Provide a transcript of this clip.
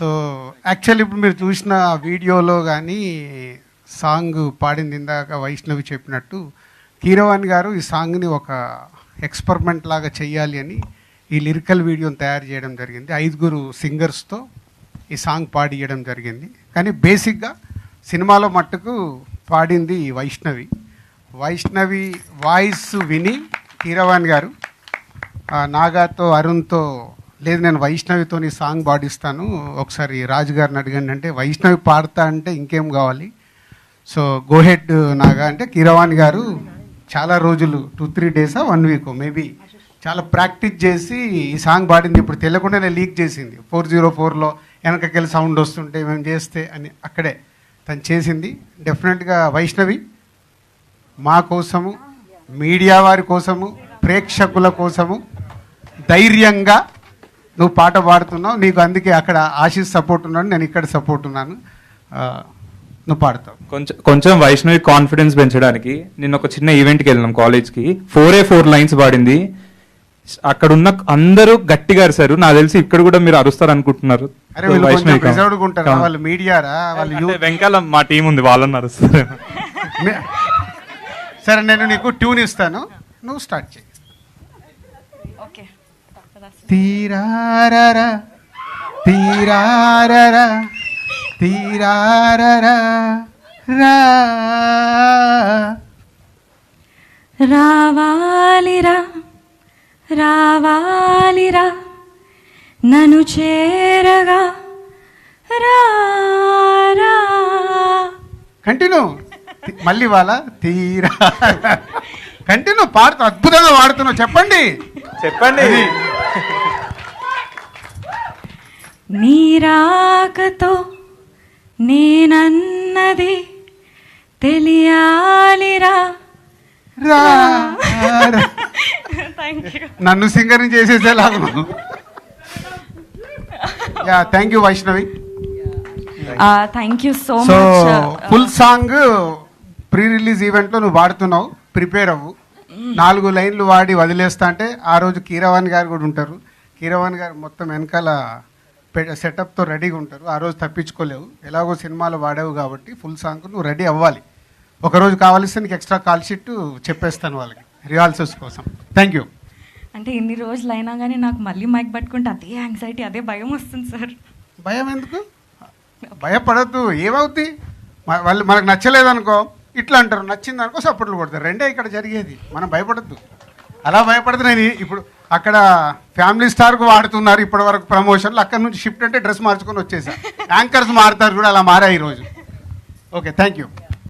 So actually ఇప్పుడు మీరు చూసిన వీడియోలో కానీ సాంగ్ పాడింది ఇందాక వైష్ణవి చెప్పినట్టు కీరవాణి గారు ఈ సాంగ్ని ఒక ఎక్స్పెరిమెంట్ లాగా చేయాలి అని ఈ లిరికల్ వీడియోని తయారు చేయడం జరిగింది. ఐదుగురు సింగర్స్తో ఈ సాంగ్ పాడియడం జరిగింది. కానీ బేసిక్గా సినిమాలో మట్టుకు పాడింది వైష్ణవి. వైష్ణవి వాయిస్ విని కీరవాణి గారు నాగాతో అరుణ్తో లేదు నేను వైష్ణవితో సాంగ్ పాడిస్తాను. ఒకసారి రాజు గారిని అంటే వైష్ణవి పాడతా అంటే ఇంకేం కావాలి? సో గోహెడ్ నాగా అంటే కీరవాణి గారు చాలా రోజులు టూ త్రీ డేసా వన్ వీక్ మేబీ చాలా ప్రాక్టీస్ చేసి ఈ సాంగ్ పాడింది. ఇప్పుడు తెలియకుండానే లీక్ చేసింది. ఫోర్ జీరో ఫోర్లో వెనకకెళ్ళి సౌండ్ వస్తుంటే మేము చేస్తే? అని అక్కడే తను చేసింది. డెఫినెట్గా వైష్ణవి మా కోసము మీడియా వారి కోసము ప్రేక్షకుల కోసము ధైర్యంగా నువ్వు పాట పాడుతున్నావు నీకు అందుకే అక్కడ ఆశీస్ సపోర్ట్ ఉన్నాను నేను ఇక్కడ సపోర్ట్ ఉన్నాను. ఆ, నువ్వు పాడతావు. కొంచెం కొంచెం వైష్ణవి కాన్ఫిడెన్స్ పెంచడానికి నిన్న ఒక చిన్న ఈవెంట్కి వెళ్ళినాం కాలేజ్కి ఫోర్ ఏ ఫోర్ లైన్స్ పాడింది. అక్కడ ఉన్న అందరూ గట్టిగా అరిశారు. నాకు తెలిసి ఇక్కడ కూడా మీరు అరుస్తారు అనుకుంటున్నారు వీళ్ళు మీడియారా వాళ్ళు అంటే యూత్. వెంకాల మా టీం ఉంది వాళ్ళని అరుస్తారు. సరే నేను నీకు ట్యూన్ ఇస్తాను. నువ్వు స్టార్ట్ చేయి. తీరారరా తీరారరా తీరారరా రా రావాలిరా రావాలిరా నన్ను చేరగా రా రా. కంటిన్యూ. మళ్ళీ వాళ్ళ తీరా. కంటిన్యూ పాడుతూ అద్భుతంగా వాడుతున్నావు. చెప్పండి. చెప్పండి. నీ రాకతో నేనన్నది తెలియాలిరా. రా. నన్ను సింగర్ని చేసేసేలాగా yeah thank you Vaishnavi thank you so so much full song pre release ఈవెంట్లో నువ్వు పాడుతున్నావు ప్రిపేర్ అవ్వు. నాలుగు లైన్లు వాడి వదిలేస్తా అంటే ఆ రోజు కీరవాణి గారు కూడా ఉంటారు. కీరవాణి గారు మొత్తం వెనకాల సెటప్తో రెడీగా ఉంటారు. ఆ రోజు తప్పించుకోలేవు. ఎలాగో సినిమాలో వాడావు కాబట్టి ఫుల్ సాంగ్ నువ్వు రెడీ అవ్వాలి. ఒకరోజు కావాల్సి నీకు ఎక్స్ట్రా కాల్ షీట్ చెప్పేస్తాను వాళ్ళకి. రిహార్సల్స్ కోసం. థ్యాంక్ యూ అంటే ఇన్ని రోజులు అయినా కానీ నాకు మళ్ళీ మైక్ పట్టుకుంటే అదే యాంగ్జైటీ అదే భయం వస్తుంది సార్ భయం ఎందుకు? భయపడద్దు. ఏమవుద్ది? వాళ్ళు మనకు నచ్చలేదనుకో ఇట్లా అంటారు. నచ్చింది అనుకో సపోర్ట్లు కొడతారు. రెండే ఇక్కడ జరిగేది. మనం భయపడద్దు. అలా భయపడదు నేను ఇప్పుడు అక్కడ ఫ్యామిలీ స్టార్కు వాడుతున్నారు ఇప్పటి వరకు ప్రమోషన్లు. అక్కడ నుంచి షిఫ్ట్ అంటే డ్రెస్ మార్చుకొని వచ్చేసా. యాంకర్స్ మారుతారు కూడా అలా మారా ఈరోజు ఓకే థ్యాంక్ యూ